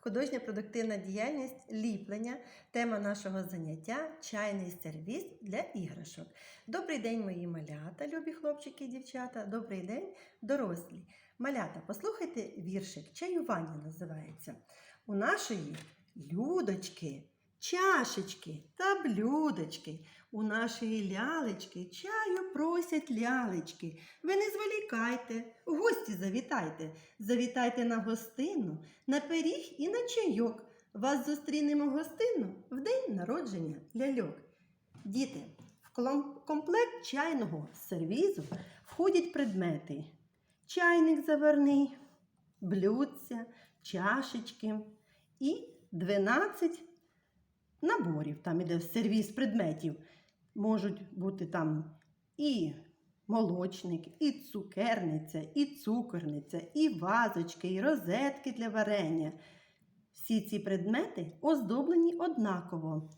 Художня продуктивна діяльність ліплення. Тема нашого заняття чайний сервіс для іграшок. Добрий день, мої малята, любі хлопчики і дівчата. Добрий день, дорослі. Малята, послухайте віршик. Чаювання називається. У нашої людочки, чашечки та блюдочки. У нашої лялечки чаю просять лялечки. Ви не зволікайте, гості завітайте. Завітайте на гостину, на пиріг і на чайок. Вас зустрінемо гостину в день народження ляльок. Діти, в комплект чайного сервізу входять предмети: чайник заварний, блюдця, чашечки і 12 наборів. Там іде сервіз предметів. Можуть бути там і молочник, і цукерниця, і цукорниця, і вазочки, і розетки для варення. Всі ці предмети оздоблені однаково.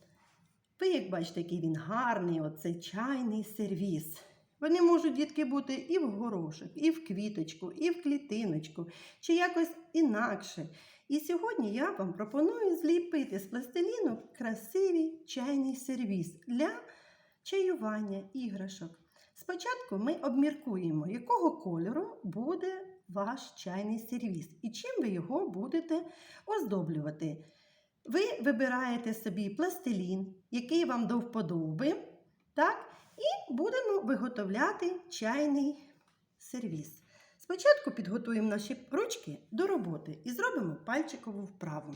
Ви, як бачите, який він гарний, оцей чайний сервіс. Вони можуть, дітки, бути і в горошок, і в квіточку, і в клітиночку, чи якось інакше. І сьогодні я вам пропоную зліпити з пластиліну красивий чайний сервіс для чаювання іграшок. Спочатку ми обміркуємо, якого кольору буде ваш чайний сервіс і чим ви його будете оздоблювати. Ви вибираєте собі пластилін, який вам до вподоби, так? і будемо виготовляти чайний сервіс. Спочатку підготуємо наші ручки до роботи і зробимо пальчикову вправу.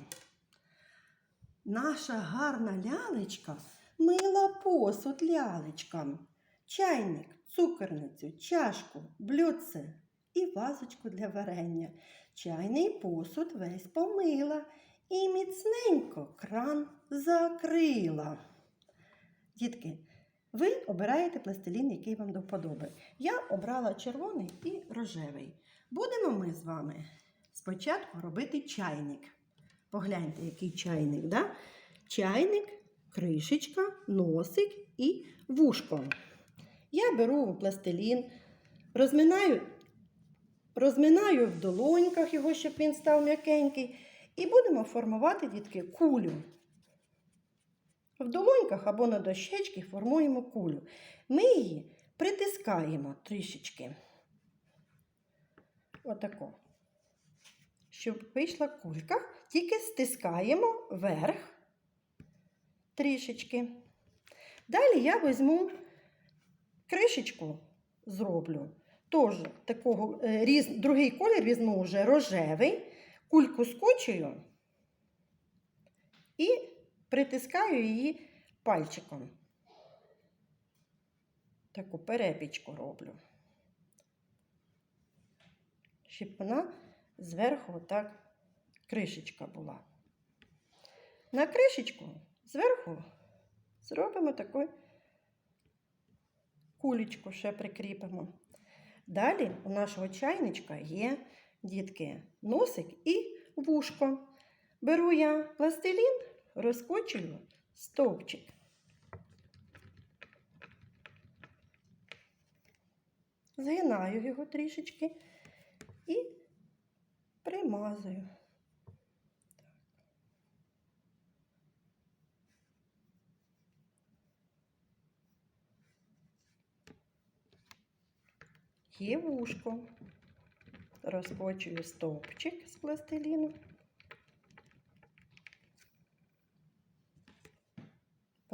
Наша гарна лялечка мила посуд лялечкам, чайник, цукерницю, чашку, блюдце і вазочку для варення. Чайний посуд весь помила і міцненько кран закрила. Дітки, ви обираєте пластилін, який вам до вподоби. Я обрала червоний і рожевий. Будемо ми з вами спочатку робити чайник. Погляньте, який чайник. Да? Чайник, кришечка, носик і вушко. Я беру пластилін, розминаю, розминаю в долоньках його, щоб він став м'якенький. І будемо формувати, дітки, кулю. В долоньках або на дощечки формуємо кулю. Ми її притискаємо трішечки. Отако. Щоб вийшла кулька, тільки стискаємо вверх трішечки. Далі я візьму кришечку, зроблю. Тож такого е, різ, другий колір візьму вже рожевий, кульку скочую і притискаю її пальчиком. Таку перепічку роблю. Щоб вона зверху отак кришечка була. На кришечку зверху зробимо таку кулечку ще прикріпимо. Далі у нашого чайничка є, дітки, носик і вушко. Беру я пластилін, розкочую стовпчик. Згинаю його трішечки і примазую. Є вушко. Розкочую стовпчик з пластиліну.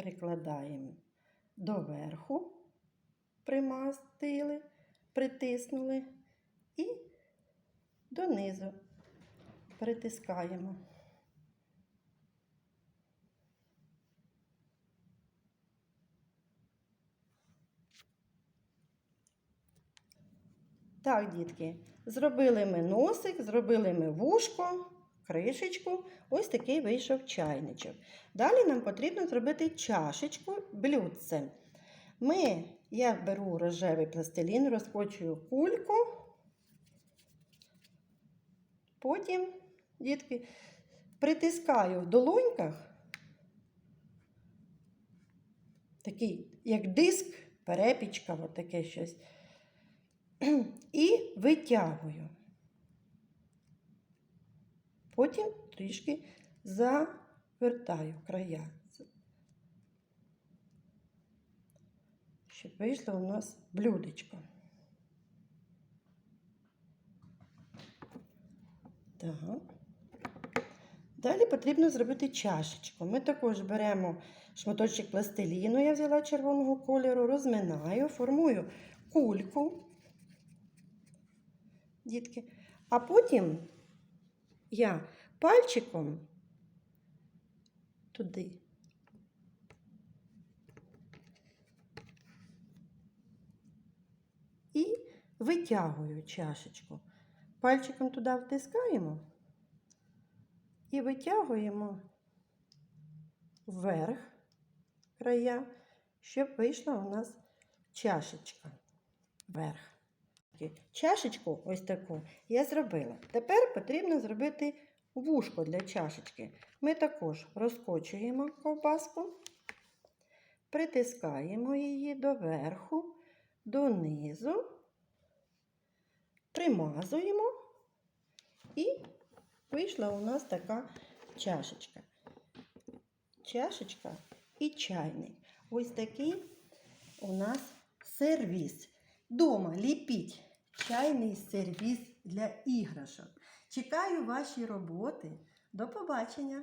Прикладаємо доверху, примастили, притиснули і донизу притискаємо. Так, дітки, зробили ми носик, зробили ми вушко, кришечку. Ось такий вийшов чайничок. Далі нам потрібно зробити чашечку, блюдце. Ми, я беру рожевий пластилін, розкочую кульку. Потім, дітки, притискаю в долоньках такий, як диск, перепічка, от таке щось. І витягую. Потім трішки завертаю края. Щоб вийшло у нас блюдечко. Так. Далі потрібно зробити чашечку. Ми також беремо шматочок пластиліну, я взяла червоного кольору, розминаю, формую кульку. Дітки. А потім я пальчиком туди. І витягую чашечку. Пальчиком туди втискаємо і витягуємо вверх края, щоб вийшла у нас чашечка вверх. Чашечку ось таку я зробила. Тепер потрібно зробити вушко для чашечки. Ми також розкочуємо ковбаску, притискаємо її до верху, донизу, примазуємо і вийшла у нас така чашечка. Чашечка і чайник. Ось такий у нас сервіс. Дома ліпіть чайний сервіс для іграшок. Чекаю ваші роботи. До побачення!